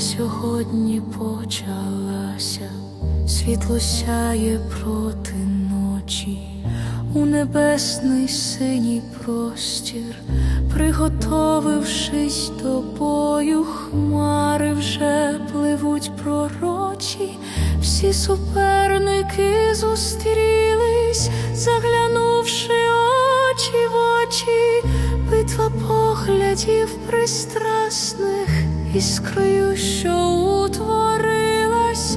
сьогодні почалася, світло сяє проти ночі, у небесний синій простір, приготовившись до бою, хмари вже пливуть пророчі, всі суперники зустрілись, заглянувши очі в очі, битва поглядів пристрасних, іскрою, що утворилась,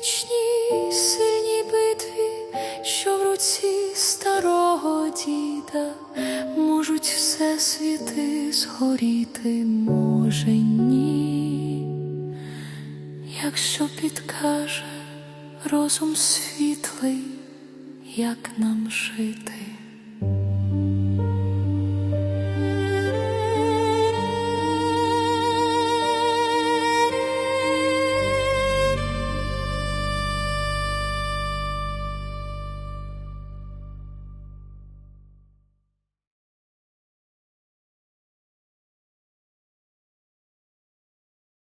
цій пічній сильній битві, що в руці старого діда, можуть все світи згоріти, може ні, якщо підкаже розум світлий, як нам жити.